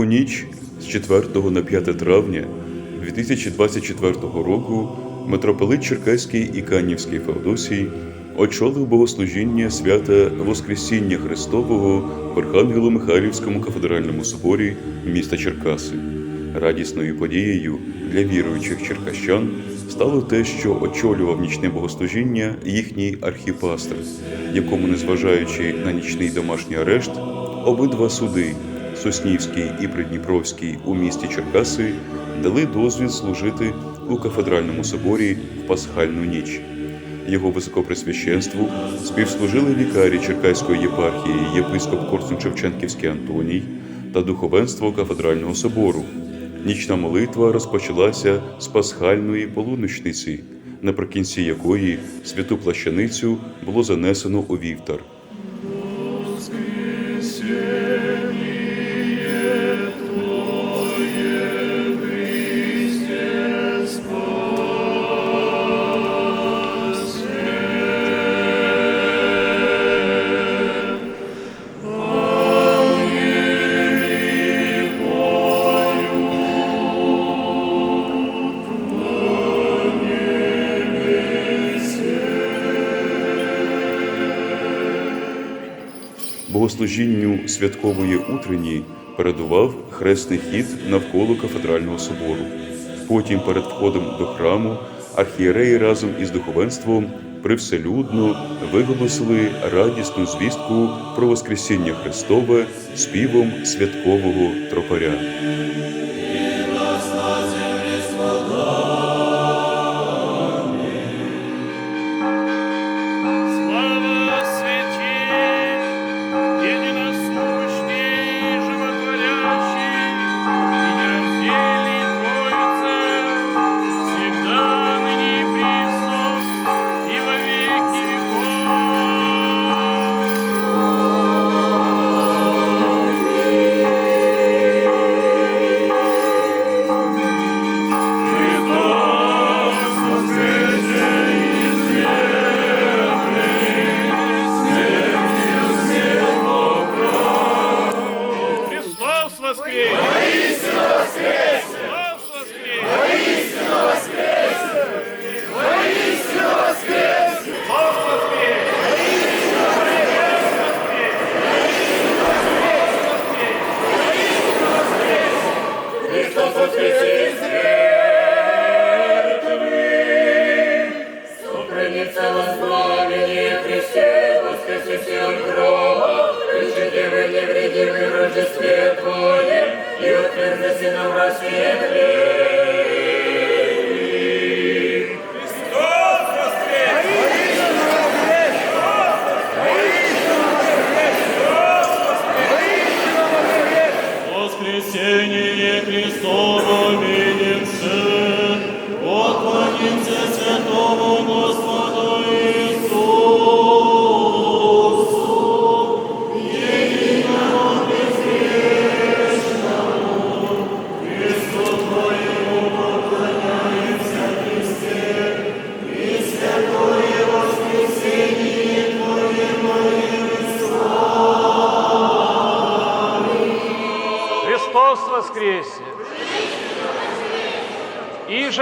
У ніч з 4 на 5 травня 2024 року митрополит Черкаський і Канівський Феодосій очолив богослужіння свята Воскресіння Христового в Архангело-Михайлівському кафедральному соборі міста Черкаси. Радісною подією для віруючих черкащан стало те, що очолював нічне богослужіння їхній архіпастер, якому, незважаючи на нічний домашній арешт, обидва суди Соснівський і Придніпровський у місті Черкаси дали дозвіл служити у кафедральному соборі в пасхальну ніч. Його високопресвященству співслужили лікарі Черкаської єпархії єпископ Корсун-Шевченківський Антоній та духовенство кафедрального собору. Нічна молитва розпочалася з пасхальної полуночниці, наприкінці якої святу плащаницю було занесено у вівтар. Богослужінню святкової утренні передував хресний хід навколо кафедрального собору. Потім, перед входом до храму, архієреї разом із духовенством привселюдно виголосили радісну звістку про Воскресіння Христове співом святкового тропаря. Христе, воскресе всем гроба, Причите вы невредимы в Рождестве Твоем, и утвердися нам рассветли. Воскресение Христово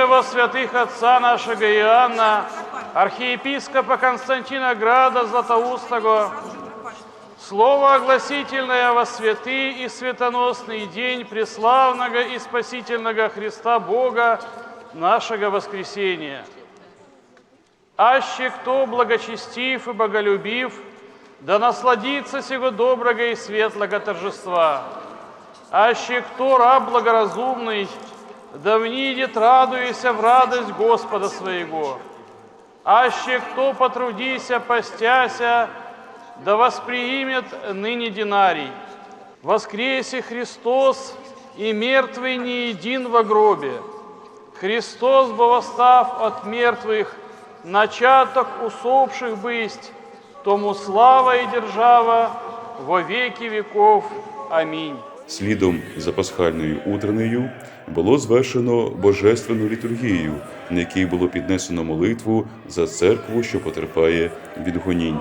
Во святых отца нашего Иоанна, архиепископа Константина Града Златоустого, слово огласительное во святый и светоносный день преславного и спасительного Христа Бога нашего воскресения. Аще кто благочестив и боголюбив, да насладится сего доброго и светлого торжества. Аще кто раб благоразумный, да внидит, радуйся в радость Господа своего. Аще кто потрудися, постяся, да восприимет ныне динарий. Воскресе Христос, и мертвый не един во гробе. Христос, бы восстав от мертвых, начаток усопших бысть, тому слава и держава во веки веков. Аминь. Слідом за пасхальною утренею було звершено божественну літургію, на якій було піднесено молитву за церкву, що потерпає від гонінь.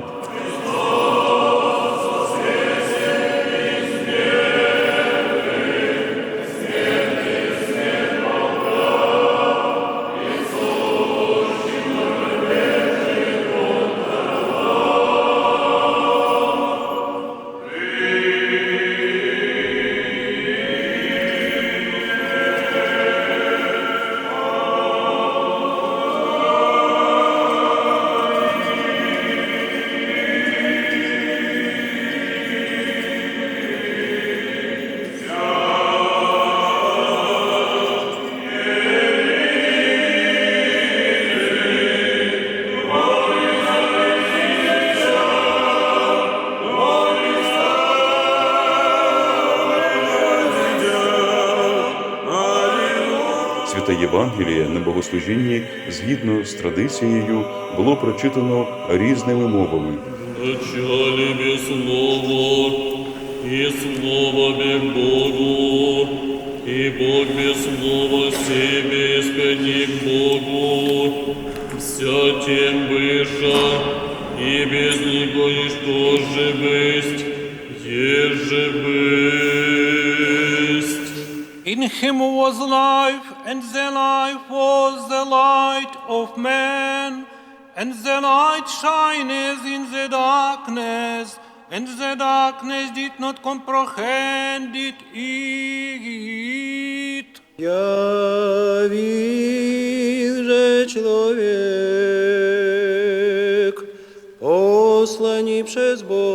Євангеліє на богослужінні, згідно з традицією, було прочитано різними мовами. Вначале без слова, и слово без Богу, и Бог без слова себе исходи к Богу. Вся тем выше, и без Него ничто же бысть, еже бысть. In him was life, and the life was the light of men. And the light shineth in the darkness, and the darkness did not comprehend it. Явил же человек, посланий przez Бога,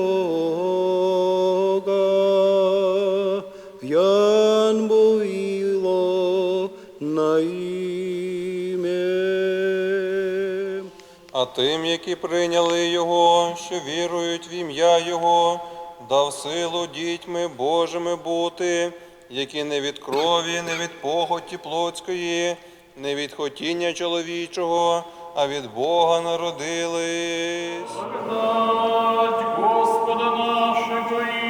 тим, які прийняли Його, що вірують в ім'я Його, дав силу дітьми Божими бути, які не від крові, не від похоті плотської, не від хотіння чоловічого, а від Бога народились. Благодать Господа нашего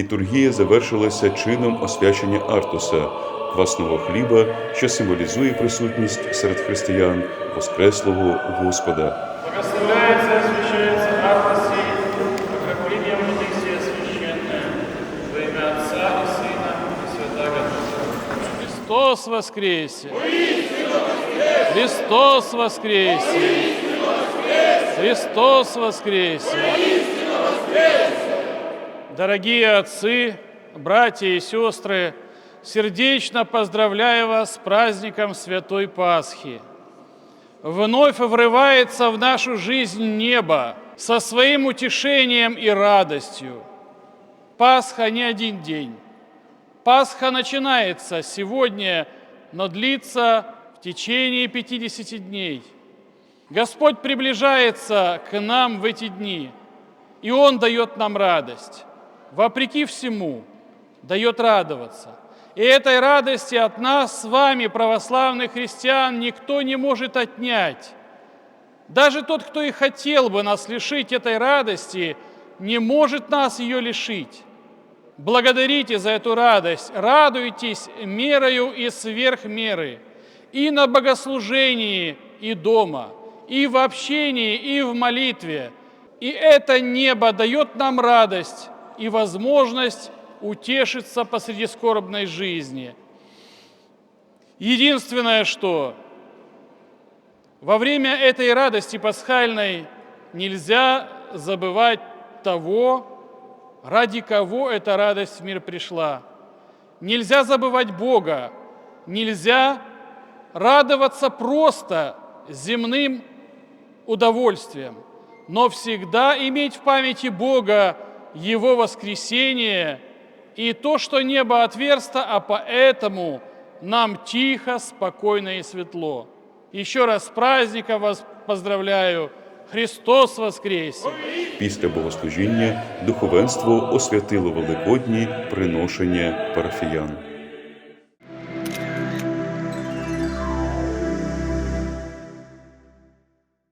Літургія завершилася чином освячення Артуса, квасного хліба, що символізує присутність серед християн Воскреслого Господа. Благословляется и освящается Артасий, окроплением Водысия во имя Отца и Сына и Святаго Духа. Христос воскресе! Христос воскресе! Христос воскресе! Дорогие отцы, братья и сестры, сердечно поздравляю вас с праздником Святой Пасхи. Вновь врывается в нашу жизнь небо со своим утешением и радостью. Пасха не один день. Пасха начинается сегодня, но длится в течение 50 дней. Господь приближается к нам в эти дни, и Он дает нам радость. Вопреки всему, дает радоваться. И этой радости от нас с вами, православных христиан, никто не может отнять. Даже тот, кто и хотел бы нас лишить этой радости, не может нас ее лишить. Благодарите за эту радость, радуйтесь мерою и сверх меры, и на богослужении, и дома, и в общении, и в молитве. И это небо дает нам радость и возможность утешиться посреди скорбной жизни. Единственное, что во время этой радости пасхальной нельзя забывать того, ради кого эта радость в мир пришла. Нельзя забывать Бога, нельзя радоваться просто земным удовольствием, но всегда иметь в памяти Бога, Его воскресение и то, что небо отверсто, а поэтому нам тихо, спокойно и светло. Еще раз с праздником вас поздравляю. Христос воскресе! Після богослужіння духовенство освятило великодні приношення парафіян.